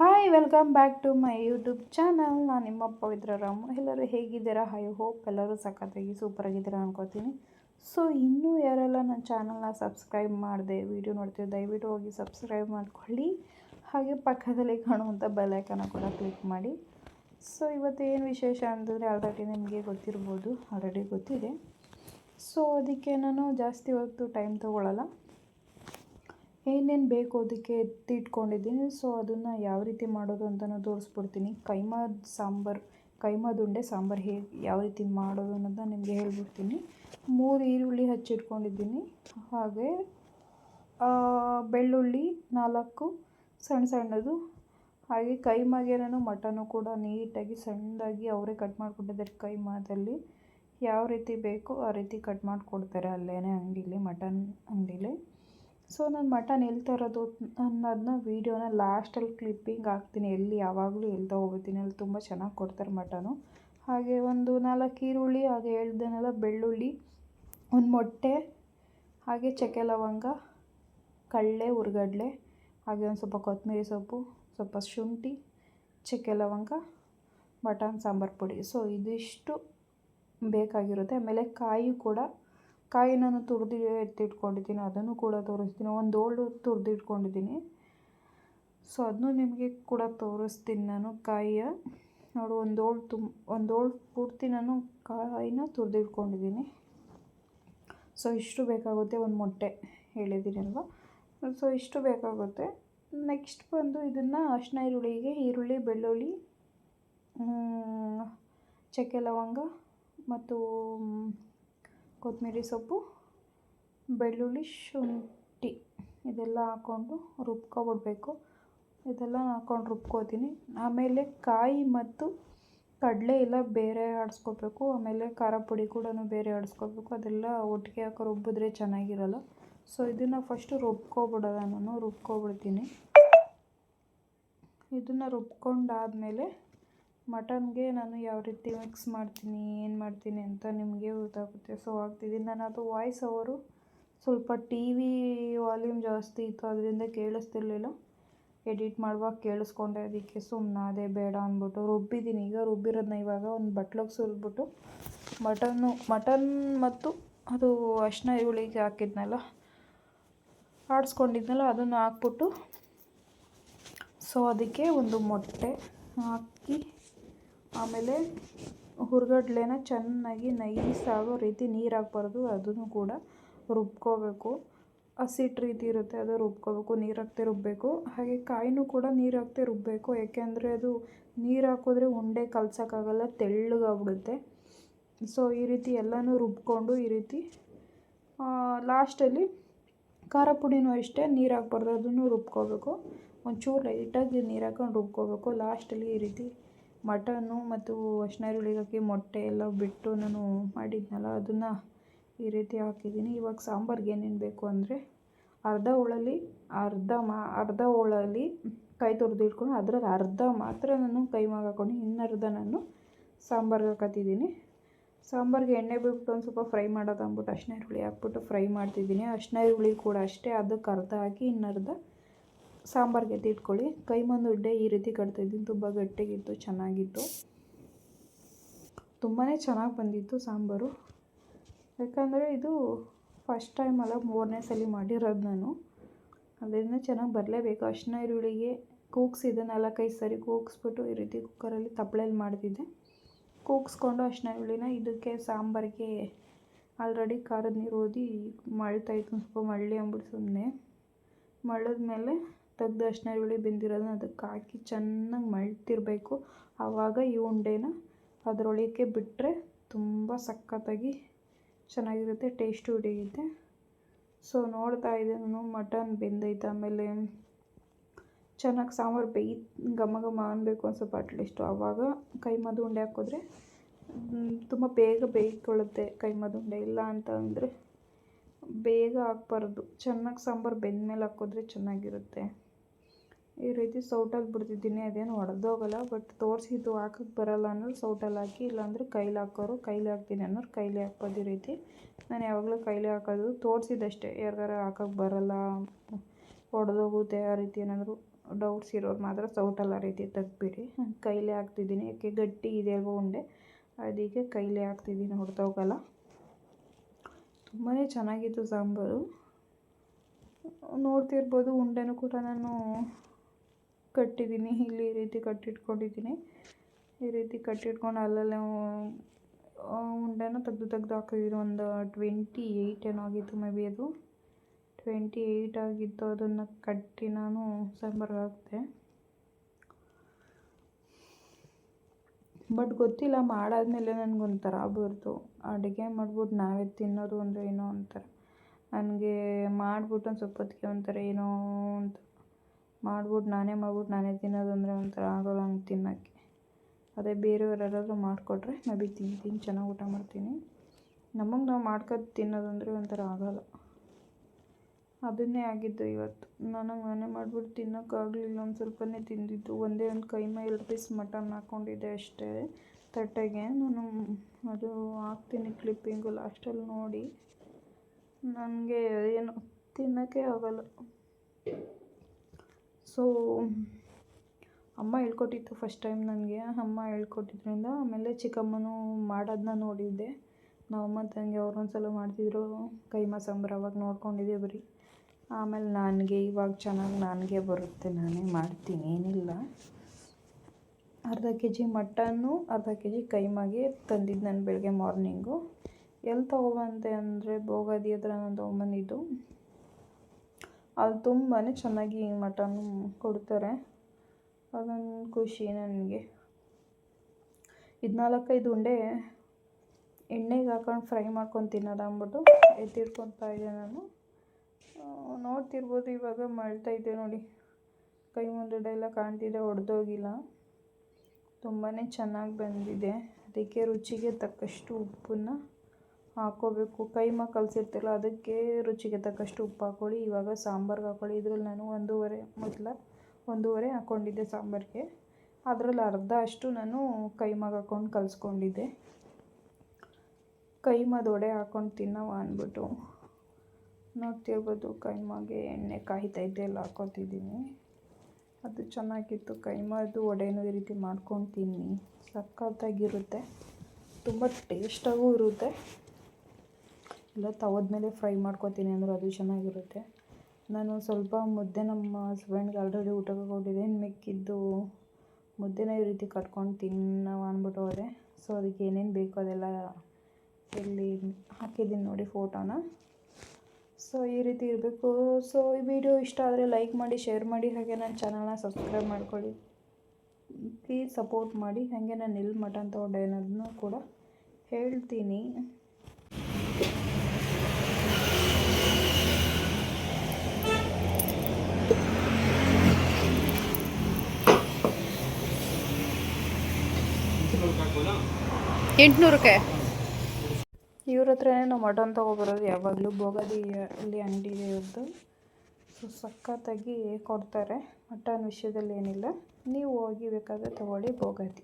Hi welcome back to my YouTube channel ನಾನು ನಿಮ್ಮ ಪವಿತ್ರ ರಾಮು. ಎಲ್ಲರೂ ಹೇಗಿದ್ದೀರಾ? ಐ ಹೋಪ್ ಎಲ್ಲರೂ ಸಖತ್ತಾಗಿ ಸೂಪರಾಗಿದ್ದೀರಾ ಅನ್ಕೋತೀನಿ. ಸೊ ಇನ್ನೂ ಯಾರೆಲ್ಲ ನನ್ನ ಚಾನಲ್ನ ಸಬ್ಸ್ಕ್ರೈಬ್ ಮಾಡಿದೆ ವಿಡಿಯೋ ನೋಡ್ತೀವಿ ದಯವಿಟ್ಟು ಹೋಗಿ ಸಬ್ಸ್ಕ್ರೈಬ್ ಮಾಡ್ಕೊಳ್ಳಿ. ಹಾಗೆ ಪಕ್ಕದಲ್ಲಿ ಕಾಣುವಂಥ ಬೆಲೈಕನ್ನ ಕೂಡ ಕ್ಲಿಕ್ ಮಾಡಿ. ಸೊ ಇವತ್ತು ಏನು ವಿಶೇಷ ಅಂತಂದರೆ ಆಲ್ರೆಡಿ ನಿಮಗೆ ಗೊತ್ತಿರ್ಬೋದು. ಆಲ್ರೆಡಿ ಗೊತ್ತಿದೆ. ಸೊ ಅದಕ್ಕೆ ನಾನು ಜಾಸ್ತಿ ಹೊತ್ತು ಟೈಮ್ ತೊಗೊಳ್ಳಲ್ಲ ಏನೇನು ಬೇಕು ಅದಕ್ಕೆ ಎತ್ತಿಟ್ಕೊಂಡಿದ್ದೀನಿ. ಸೊ ಅದನ್ನು ಯಾವ ರೀತಿ ಮಾಡೋದು ಅಂತಲೂ ತೋರಿಸ್ಬಿಡ್ತೀನಿ. ಕೈಮಾದ ಸಾಂಬಾರು ಕೈಮದುಂಡೆ ಸಾಂಬಾರು ಹೇಗೆ ಯಾವ ರೀತಿ ಮಾಡೋದು ಅನ್ನೋದನ್ನ ನಿಮಗೆ ಹೇಳ್ಬಿಡ್ತೀನಿ. ಮೂರು ಈರುಳ್ಳಿ ಹಚ್ಚಿಟ್ಕೊಂಡಿದ್ದೀನಿ. ಹಾಗೆ ಬೆಳ್ಳುಳ್ಳಿ ನಾಲ್ಕು ಸಣ್ಣ ಸಣ್ಣದು. ಹಾಗೆ ಕೈಮಾಗೆ ನಾನು ಮಟನು ಕೂಡ ನೀಟಾಗಿ ಸಣ್ಣದಾಗಿ ಅವರೇ ಕಟ್ ಮಾಡಿಕೊಟ್ಟಿದ್ದಾರೆ ಕೈಮಾದಲ್ಲಿ. ಯಾವ ರೀತಿ ಬೇಕೋ ಆ ರೀತಿ ಕಟ್ ಮಾಡಿಕೊಡ್ತಾರೆ ಅಲ್ಲೇ ಅಂಗಡೀಲಿ, ಮಟನ್ ಅಂಗಡೀಲಿ. ಸೊ ನಾನು ಮಟನ್ ಎಲ್ಲಿ ತರೋದು ಅನ್ನೋದನ್ನ ವೀಡಿಯೋನ ಲಾಸ್ಟಲ್ಲಿ ಕ್ಲಿಪ್ಪಿಂಗ್ ಹಾಕ್ತೀನಿ. ಎಲ್ಲಿ ಯಾವಾಗಲೂ ಎಲ್ತಾ ಹೋಗ್ತೀನಿ ಅಲ್ಲಿ ತುಂಬ ಚೆನ್ನಾಗಿ ಕೊಡ್ತಾರೆ ಮಟನು. ಹಾಗೆ ಒಂದು ನಾಲ್ಕು ಈರುಳ್ಳಿ, ಹಾಗೆ ಹೇಳ್ದೆನಲ್ಲ ಬೆಳ್ಳುಳ್ಳಿ, ಒಂದು ಮೊಟ್ಟೆ, ಹಾಗೆ ಚಕ್ಕೆ ಲವಂಗ, ಕಡಲೆ ಹುರ್ಗಡ್ಲೆ ಹಾಗೆ ಒಂದು ಸ್ವಲ್ಪ ಕೊತ್ತಂಬರಿ ಸೊಪ್ಪು, ಸ್ವಲ್ಪ ಶುಂಠಿ, ಚಕ್ಕೆ ಲವಂಗ, ಮಟನ್ ಸಾಂಬಾರು ಪುಡಿ. ಸೊ ಇದಿಷ್ಟು ಬೇಕಾಗಿರುತ್ತೆ. ಆಮೇಲೆ ಕಾಯಿ ಕೂಡ ಕಾಯಿ ನಾನು ತುರಿದು ಎತ್ತಿಟ್ಕೊಂಡಿದ್ದೀನಿ ಅದನ್ನು ಕೂಡ ತೋರಿಸ್ತೀನಿ. ಒಂದು ಹೋಳು ತುರಿದು ಇಟ್ಕೊಂಡಿದ್ದೀನಿ ಸೊ ಅದನ್ನು ನಿಮಗೆ ಕೂಡ ತೋರಿಸ್ತೀನಿ ನಾನು ಕಾಯಿಯ. ನೋಡು, ಒಂದು ಹೋಳು ತುಂಬ ಒಂದು ಹೋಳು ಪೂರ್ತಿ ನಾನು ಕಾಯಿನ ತುರಿದಿಟ್ಕೊಂಡಿದ್ದೀನಿ. ಸೊ ಇಷ್ಟು ಬೇಕಾಗುತ್ತೆ, ಒಂದು ಮೊಟ್ಟೆ ಹೇಳಿದ್ದೀನಲ್ವ? ಸೊ ಇಷ್ಟು ಬೇಕಾಗುತ್ತೆ. ನೆಕ್ಸ್ಟ್ ಬಂದು ಇದನ್ನು ಅರಿಶಿನ ಈರುಳ್ಳಿಗೆ, ಈರುಳ್ಳಿ, ಬೆಳ್ಳುಳ್ಳಿ ಚಕ್ಕೆ ಲವಂಗ ಮತ್ತು ಕೊತ್ತಂಬರಿ ಸೊಪ್ಪು, ಬೆಳ್ಳುಳ್ಳಿ ಶುಂಠಿ ಇದೆಲ್ಲ ಹಾಕ್ಕೊಂಡು ರುಬ್ಕೊಬಿಡ್ಬೇಕು. ಇದೆಲ್ಲ ಹಾಕ್ಕೊಂಡು ರುಬ್ಕೋತೀನಿ. ಆಮೇಲೆ ಕಾಯಿ ಮತ್ತು ಕಡಲೆ ಎಲ್ಲ ಬೇರೆ ಆಡಿಸ್ಕೋಬೇಕು. ಆಮೇಲೆ ಖಾರ ಪುಡಿ ಕೂಡ ಬೇರೆ ಆಡಿಸ್ಕೋಬೇಕು. ಅದೆಲ್ಲ ಒಟ್ಟಿಗೆ ಹಾಕಿ ರುಬ್ಬಿದ್ರೆ ಚೆನ್ನಾಗಿರಲ್ಲ. ಸೊ ಇದನ್ನು ಫಸ್ಟು ರುಬ್ಕೊಬಿಡೋದ ನಾನು ರುಬ್ಕೊಬಿಡ್ತೀನಿ. ಇದನ್ನು ರುಬ್ಕೊಂಡಾದಮೇಲೆ ಮಟನ್ಗೆ ನಾನು ಯಾವ ರೀತಿ ಮಿಕ್ಸ್ ಮಾಡ್ತೀನಿ, ಏನು ಮಾಡ್ತೀನಿ ಅಂತ ನಿಮಗೆ ಗೊತ್ತಾಗುತ್ತೆ. ಸೊ ಆಗ್ತಿದ್ದೀನಿ ನಾನು ಅದು ವಾಯ್ಸ್ ಅವರು ಸ್ವಲ್ಪ ಟಿ ವಿ ವಾಲ್ಯೂಮ್ ಜಾಸ್ತಿ ಇತ್ತು, ಅದರಿಂದ ಕೇಳಿಸ್ತಿರ್ಲಿಲ್ಲ. ಎಡಿಟ್ ಮಾಡುವಾಗ ಕೇಳಿಸ್ಕೊಂಡೆ ಅದಕ್ಕೆ ಸುಮ್ಮನೆ ಅದೇ ಬೇಡ ಅಂದ್ಬಿಟ್ಟು. ರುಬ್ಬಿದ್ದೀನಿ. ಈಗ ರುಬ್ಬಿರೋದನ್ನ ಇವಾಗ ಒಂದು ಬಟ್ಲಗೆ ಸುರಿದ್ಬಿಟ್ಟು ಮಟನ್ನು, ಮಟನ್ ಮತ್ತು ಅದು ಅರಿಶಿನ ಈರುಳ್ಳಿಗೆ ಹಾಕಿದ್ನಲ್ಲ, ಆಡಿಸ್ಕೊಂಡಿದ್ನಲ್ಲ, ಅದನ್ನು ಹಾಕ್ಬಿಟ್ಟು ಸೊ ಅದಕ್ಕೆ ಒಂದು ಮೊಟ್ಟೆ ಹಾಕಿ ಆಮೇಲೆ ಹುರ್ಗಡ್ಲೆನ ಚೆನ್ನಾಗಿ ನೈಸ್ ಆಗೋ ರೀತಿ ನೀರು ಹಾಕ್ಬಾರ್ದು, ಅದನ್ನು ಕೂಡ ರುಬ್ಕೋಬೇಕು. ಹಸಿಟ್ಟು ರೀತಿ ಇರುತ್ತೆ, ಅದು ರುಬ್ಕೋಬೇಕು, ನೀರು ಹಾಕ್ತೆ ರುಬ್ಬಬೇಕು ಹಾಗೆ ಕಾಯಿನೂ ಕೂಡ ನೀರು ಹಾಕ್ತೆ ರುಬ್ಬಬೇಕು ಯಾಕೆಂದರೆ ಅದು ನೀರು ಹಾಕಿದ್ರೆ ಉಂಡೆ ಕಲ್ಸೋಕ್ಕಾಗಲ್ಲ, ತೆಳ್ಳಗಾಗ್ಬಿಡುತ್ತೆ. ಸೊ ಈ ರೀತಿ ಎಲ್ಲನೂ ರುಬ್ಕೊಂಡು ಈ ರೀತಿ ಲಾಸ್ಟಲ್ಲಿ ಖಾರ ಪುಡಿನೂ ಅಷ್ಟೇ ನೀರು ಹಾಕ್ಬಾರ್ದು, ಅದನ್ನು ರುಬ್ಕೋಬೇಕು. ಒಂಚೂರು ಲೈಟಾಗಿ ನೀರು ಹಾಕೊಂಡು ರುಬ್ಕೋಬೇಕು, ಲಾಸ್ಟಲ್ಲಿ ಈ ರೀತಿ ಮಟನ್ನು ಮತ್ತು ಅರಿಶಿನ ಹಾಕಿ ಮೊಟ್ಟೆ ಎಲ್ಲ ಬಿಟ್ಟು ನಾನು ಮಾಡಿದ್ನಲ್ಲ, ಅದನ್ನು ಈ ರೀತಿ ಹಾಕಿದ್ದೀನಿ. ಇವಾಗ ಸಾಂಬಾರ್ಗೆ ಏನೇನು ಬೇಕು ಅಂದರೆ ಅರ್ಧ ಹೋಳಲ್ಲಿ ಅರ್ಧ ಮಾ, ಅರ್ಧ ಹೋಳಲ್ಲಿ ಕೈ ತುರಿದು ಇಟ್ಕೊಂಡು ಅದ್ರಲ್ಲಿ ಅರ್ಧ ಮಾತ್ರ ನಾನು ಕೈ ಕೈಮಾಗ ಹಾಕ್ಕೊಂಡು ಇನ್ನರ್ಧ ನಾನು ಸಾಂಬಾರ್ಗೆ ಹಾಕತ್ತಿದ್ದೀನಿ. ಸಾಂಬಾರ್ಗೆ ಎಣ್ಣೆ ಬಿಟ್ಬಿಟ್ಟು ಒಂದು ಸ್ವಲ್ಪ ಫ್ರೈ ಮಾಡೋದು ಅಂದ್ಬಿಟ್ಟು ಅರಿಶಿನ ಈರುಳ್ಳಿ ಹಾಕ್ಬಿಟ್ಟು ಫ್ರೈ ಮಾಡ್ತಿದ್ದೀನಿ. ಅರಿಶಿನ ಈರುಳ್ಳಿ ಕೂಡ ಅಷ್ಟೇ, ಅದಕ್ಕೆ ಅರ್ಧ ಹಾಕಿ ಇನ್ನರ್ಧ ಸಾಂಬಾರ್ಗೆ ಎತ್ತಿಟ್ಕೊಳ್ಳಿ ಕೈಮಂದುಡ್ಡೆ ಈ ರೀತಿ ಕಟ್ತಾಯಿದ್ದೀನಿ ತುಂಬ ಗಟ್ಟಿಗಿತ್ತು, ಚೆನ್ನಾಗಿತ್ತು. ತುಂಬಾ ಚೆನ್ನಾಗಿ ಬಂದಿತ್ತು ಸಾಂಬಾರು. ಯಾಕಂದರೆ ಇದು ಫಸ್ಟ್ ಟೈಮ್ ಅಲ್ಲ, ಮೂರನೇ ಸಲ ಮಾಡಿರೋದು ನಾನು. ಅದರಿಂದ ಚೆನ್ನಾಗಿ ಬರಲೇಬೇಕು. ಅರಿಶಿನ, ಈರುಳ್ಳಿಗೆ ಕೂಗ್ಸಿದೆ, ನಾಲ್ಕೈದು ಸರಿ ಕೂಗಿಸ್ಬಿಟ್ಟು ಈ ರೀತಿ ಕುಕ್ಕರಲ್ಲಿ ತಪ್ಪಲೆಯಲ್ಲಿ ಮಾಡ್ತಿದ್ದೆ. ಕೂಗಿಸ್ಕೊಂಡು ಅರಿಶಿನ, ಈರುಳ್ಳಿನ ಇದಕ್ಕೆ ಸಾಂಬಾರಿಗೆ ಆಲ್ರೆಡಿ ಖಾರದ ನೀರು ಓದಿ ಮಳ್ತಾಯಿತ್ತು ಸ್ವಲ್ಪ ಮಳ್ಳಿ ಅಂದ್ಬಿಟ್ಟು ಸುಮ್ಮನೆ ಮಳ್ಳದ್ಮೇಲೆ ತೆಗ್ದು ಅರಿಶಿನ ಈರುಳ್ಳಿ ಬೆಂದಿರೋದನ್ನ ಅದಕ್ಕೆ ಹಾಕಿ ಚೆನ್ನಾಗಿ ಮಳ್ತಿರಬೇಕು. ಆವಾಗ ಈ ಉಂಡೆನ ಅದರೊಳಗೆ ಬಿಟ್ಟರೆ ತುಂಬ ಸಖತ್ತಾಗಿ ಚೆನ್ನಾಗಿರುತ್ತೆ, ಟೇಸ್ಟು ಹಿಡಿಯುತ್ತೆ. ಸೊ, ನೋಡ್ತಾ ಇದ್ದೆ ನಾನು, ಮಟನ್ ಬೆಂದೈತೆ, ಆಮೇಲೆ ಚೆನ್ನಾಗಿ ಸಾಂಬಾರು ಬೇಯ್ ಘಮ ಘಮ ಅನ್ನಬೇಕು ಒಂದು ಸ್ವಲ್ಪ ಅಟ್ಲೀಸ್ಟು ಆವಾಗ ಕೈಮದ್ದು ಉಂಡೆ ಹಾಕಿದ್ರೆ ತುಂಬ ಬೇಗ ಬೇಯ್ಕೊಳ್ಳುತ್ತೆ ಕೈಮದ್ದು ಉಂಡೆ. ಇಲ್ಲ ಅಂತ ಅಂದರೆ ಬೇಗ ಹಾಕ್ಬಾರ್ದು. ಚೆನ್ನಾಗಿ ಸಾಂಬಾರು ಬೆಂದಮೇಲೆ ಹಾಕಿದ್ರೆ ಚೆನ್ನಾಗಿರುತ್ತೆ. ಈ ರೀತಿ ಸೌಟಲ್ಲಿ ಬಿಡ್ತಿದ್ದೀನಿ, ಅದೇನು ಒಡೆದೋಗಲ್ಲ ಬಟ್ ತೋರಿಸಿದ್ದು ಹಾಕಕ್ಕೆ ಬರಲ್ಲ ಅನ್ನೋರು ಸೌಟಲ್ಲಿ ಹಾಕಿ, ಇಲ್ಲಾಂದ್ರೆ ಕೈಲಿ ಹಾಕೋರು ಕೈಲಿ ಹಾಕ್ತೀನಿ ಅನ್ನೋರು ಕೈಲಿ ಹಾಕ್ಬೋದು ಈ ರೀತಿ. ನಾನು ಯಾವಾಗಲೂ ಕೈಲಿ ಹಾಕೋದು ತೋರಿಸಿದಷ್ಟೇ ಯಾರಿಗಾರ ಹಾಕಕ್ಕೆ ಬರಲ್ಲ ಒಡೆದೋಗುತ್ತೆ ಆ ರೀತಿ ಏನಾದರೂ ಡೌಟ್ಸ್ ಇರೋರು ಮಾತ್ರ ಸೌಟಲ್ಲಿ ಆ ರೀತಿ ತೆಗ್ಬಿಡಿ ಕೈಲೇ ಹಾಕ್ತಿದ್ದೀನಿ, ಯಾಕೆ ಗಟ್ಟಿ ಇದೆ ಅಲ್ವ ಉಂಡೆ ಅದಕ್ಕೆ ಕೈಲೇ ಹಾಕ್ತಿದ್ದೀನಿ ಹೊಡೆದೋಗಲ್ಲ ತುಂಬಾ ಚೆನ್ನಾಗಿತ್ತು ಸಾಂಬಾರು. ನೋಡ್ತಿರ್ಬೋದು ಉಂಡೆನೂ ಕೂಡ ನಾನು ಕಟ್ಟಿದ್ದೀನಿ. ಇಲ್ಲಿ ಈ ರೀತಿ ಕಟ್ಟಿಟ್ಕೊಂಡಿದ್ದೀನಿ. ಈ ರೀತಿ ಕಟ್ಟಿಟ್ಕೊಂಡು ಅಲ್ಲಲ್ಲೇ ಉಂಡೆನ ತೆಗ್ದು ತೆಗ್ದು ಹಾಕಿದ್ದೀನಿ ಒಂದು ಟ್ವೆಂಟಿ ಏಯ್ಟ್ ಏನೋ ಆಗಿತ್ತು ಮೇ ಬಿ ಅದು. ಟ್ವೆಂಟಿ ಏಯ್ಟ್ ಆಗಿತ್ತು. ಅದನ್ನು ಕಟ್ಟಿ ನಾನು ಸಾಂಬಾರ್ಗೆ ಹಾಕಿದೆ. ಬಟ್ ಗೊತ್ತಿಲ್ಲ, ಮಾಡಾದಮೇಲೆ ನನಗೊಂಥರ ಬರ್ತು ಅಡುಗೆ ಮಾಡ್ಬಿಟ್ಟು ನಾವೇ ತಿನ್ನೋದು ಅಂದರೆ ಏನೋ ಒಂಥರ. ನನಗೆ ಮಾಡ್ಬಿಟ್ಟು ಒಂದು ಸ್ವಲ್ಪ ಹೊತ್ತಿಗೆ ಒಂಥರ ಏನೋ ಅಂತ ಮಾಡ್ಬಿಟ್ಟು ನಾನೇ ಮಾಡ್ಬಿಟ್ಟು ನಾನೇ ತಿನ್ನೋದು ಅಂದರೆ ಒಂಥರ ಆಗೋಲ್ಲ ನಂಗೆ ತಿನ್ನೋಕ್ಕೆ. ಅದೇ ಬೇರೆಯವ್ರು ಯಾರಾದರೂ ಮಾಡಿಕೊಟ್ರೆ ಮೇ ಬಿ ತಿಂತೀನಿ ಚೆನ್ನಾಗಿ ಊಟ ಮಾಡ್ತೀನಿ. ನಮಗೆ ನಾವು ಮಾಡ್ಕೊಂಡು ತಿನ್ನೋದಂದರೆ ಒಂಥರ ಆಗೋಲ್ಲ. ಅದನ್ನೇ ಆಗಿದ್ದು ಇವತ್ತು. ನನಗೆ ನಾನೇ ಮಾಡ್ಬಿಟ್ಟು ತಿನ್ನೋಕ್ಕಾಗಲಿಲ್ಲ, ಒಂದು ಸ್ವಲ್ಪನೇ ತಿಂದಿದ್ದು. ಒಂದೇ ಒಂದು ಕೈಮಾ ಎರಡು ಪೀಸ್ ಮಟನ್ ಹಾಕ್ಕೊಂಡಿದ್ದೆ ಅಷ್ಟೇ, ತಟ್ಟೆಗೆ. ನಾನು ಅದು ಹಾಕ್ತೀನಿ ಕ್ಲಿಪ್ಪಿಂಗು ಲಾಸ್ಟಲ್ಲಿ ನೋಡಿ. ನನಗೆ ಏನು ತಿನ್ನೋಕ್ಕೆ ಆಗೋಲ್ಲ. ಸೊ ಅಮ್ಮ ಹೇಳ್ಕೊಟ್ಟಿತ್ತು ಫಸ್ಟ್ ಟೈಮ್ ನನಗೆ. ಅಮ್ಮ ಹೇಳ್ಕೊಟ್ಟಿದ್ರಿಂದ ಆಮೇಲೆ ಚಿಕ್ಕಮ್ಮನೂ ಮಾಡೋದನ್ನ ನೋಡಿದ್ದೆ. ನಮ್ಮಮ್ಮ ತಂಗಿ ಅವ್ರು ಒಂದ್ಸಲ ಮಾಡ್ತಿದ್ರು ಕೈಮಾ ಸಾಂಬಾರು ಅವಾಗ ನೋಡ್ಕೊಂಡಿದ್ದೆ ಬರೀ. ಆಮೇಲೆ ನನಗೆ ಇವಾಗ ಚೆನ್ನಾಗಿ ನನಗೆ ಬರುತ್ತೆ, ನಾನೇ ಮಾಡ್ತೀನಿ, ಏನಿಲ್ಲ. ಅರ್ಧ ಕೆ ಜಿ ಮಟನ್ನು, ಅರ್ಧ ಕೆ ಜಿ ಕೈಮಾಗೆ ತಂದಿದ್ದು ನಾನು ಬೆಳಗ್ಗೆ ಮಾರ್ನಿಂಗು ಎಲ್ಲಿ ತೊಗೊಬಂದೆ ಅಂದರೆ ಭೋಗಾದಿ ಹತ್ರ ನಾನು ತೊಗೊಂಬಂದಿದ್ದು. ಅಲ್ಲಿ ತುಂಬಾ ಚೆನ್ನಾಗಿ ಮಟನ್ ಕೊಡ್ತಾರೆ. ಅದೊಂದು ಖುಷಿ ನನಗೆ. ಇದು ನಾಲ್ಕೈದು ಉಂಡೆ ಎಣ್ಣೆಗೆ ಹಾಕೊಂಡು ಫ್ರೈ ಮಾಡ್ಕೊಂಡು ತಿನ್ನೋದು ಅಂದ್ಬಿಟ್ಟು ಎತ್ತಿಟ್ಕೊತಾ ಇದ್ದೆ ನಾನು. ನೋಡ್ತಿರ್ಬೋದು ಇವಾಗ ಮಳ್ತಾ ಇದ್ದೆ ನೋಡಿ. ಕೈ ಮುಂದೆ ಎಲ್ಲ ಕಾಣ್ತಿದೆ ಹೊಡೆದೋಗಿಲ್ಲ ತುಂಬಾ ಚೆನ್ನಾಗಿ ಬಂದಿದೆ. ಅದಕ್ಕೆ ರುಚಿಗೆ ತಕ್ಕಷ್ಟು ಉಪ್ಪನ್ನು ಹಾಕ್ಕೋಬೇಕು ಕೈಮಾ ಕಲಸಿರ್ತಿಲ್ಲ. ಅದಕ್ಕೆ ರುಚಿಗೆ ತಕ್ಕಷ್ಟು ಉಪ್ಪು ಹಾಕ್ಕೊಳ್ಳಿ ಇವಾಗ ಸಾಂಬಾರ್ಗೆ ಹಾಕ್ಕೊಳ್ಳಿ ಇದ್ರಲ್ಲಿ ನಾನು ಒಂದೂವರೆ, ಮೊದಲ ಒಂದೂವರೆ ಹಾಕ್ಕೊಂಡಿದ್ದೆ ಸಾಂಬಾರಿಗೆ. ಅದರಲ್ಲಿ ಅರ್ಧ ಅಷ್ಟು ನಾನು ಕೈಮಾಗ ಹಾಕ್ಕೊಂಡು ಕಲಿಸ್ಕೊಂಡಿದ್ದೆ. ಕೈಮಾದ ವಡೆ ಹಾಕ್ಕೊಂಡು ತಿನ್ನವ ಅಂದ್ಬಿಟ್ಟು ನೋಡ್ತಿರ್ಬೋದು ಕೈಮಾಗೆ ಎಣ್ಣೆ ಕಾಯ್ತೈತೆ ಎಲ್ಲ ಹಾಕ್ಕೊತಿದ್ದೀನಿ ಅದು ಚೆನ್ನಾಗಿತ್ತು. ಕೈಮಾದು ವಡೆನೂ ಈ ರೀತಿ ಮಾಡ್ಕೊಂಡು ತಿನ್ನಿ. ಸಖತ್ತಾಗಿರುತ್ತೆ. ತುಂಬ ಟೇಸ್ಟಾಗೂ ಇರುತ್ತೆ. ಇಲ್ಲ, ತವದ್ಮೇಲೆ ಫ್ರೈ ಮಾಡ್ಕೊತೀನಿ ಅಂದರೂ ಅದು ಚೆನ್ನಾಗಿರುತ್ತೆ. ನಾನು ಸ್ವಲ್ಪ ಮುದ್ದೆ ನಮ್ಮ ಹಸ್ಬೆಂಡ್ಗೆ ಆಲ್ರೆಡಿ ಊಟಕ್ಕೆ ಕೊಟ್ಟಿದ್ದೆ. ಇನ್ನು ಮಿಕ್ಕಿದ್ದು ಮುದ್ದೆನ ಈ ರೀತಿ ಕಟ್ಕೊಂಡು ತಿನ್ನವ ಅಂದ್ಬಿಟ್ಟು ಹೋದೆ. ಸೊ ಅದಕ್ಕೆ ಏನೇನು ಬೇಕೋ ಅದೆಲ್ಲ ಇಲ್ಲಿ ಹಾಕಿದ್ದೀನಿ ನೋಡಿ ಫೋಟೋನ ಸೊ ಈ ರೀತಿ ಇರಬೇಕು. ಸೊ ಈ ವಿಡಿಯೋ ಇಷ್ಟ ಆದರೆ ಲೈಕ್ ಮಾಡಿ ಶೇರ್ ಮಾಡಿ. ಹಾಗೆ ನನ್ನ ಚಾನಲ್ನ ಸಬ್ಸ್ಕ್ರೈಬ್ ಮಾಡ್ಕೊಳ್ಳಿ. ಪ್ಲೀಸ್ ಸಪೋರ್ಟ್ ಮಾಡಿ. ಹಾಗೆ ನಾನು ಎಲ್ಲಿ ಮಟನ್ ತೊಗೊಂಡೆ ಅನ್ನೋದನ್ನು ಕೂಡ ಹೇಳ್ತೀನಿ. ಎಂಟುನೂರಕ್ಕೆ. ಇವ್ರ ಹತ್ರನೇ ನಾವು ಮಟನ್ ತೊಗೊಬರೋದು ಯಾವಾಗಲೂ. ಬೋಗದಿ ಅಲ್ಲಿ ಅಂಗಡಿ ಇರೋದು. ಸೊ ಸಖತ್ತಾಗಿ ಕೊಡ್ತಾರೆ. ಮಟನ್ ವಿಷಯದಲ್ಲಿ ಏನಿಲ್ಲ. ನೀವು ಹೋಗಿ ಬೇಕಾದರೆ ತೊಗೊಳ್ಳಿ ಭೋಗಾದಿ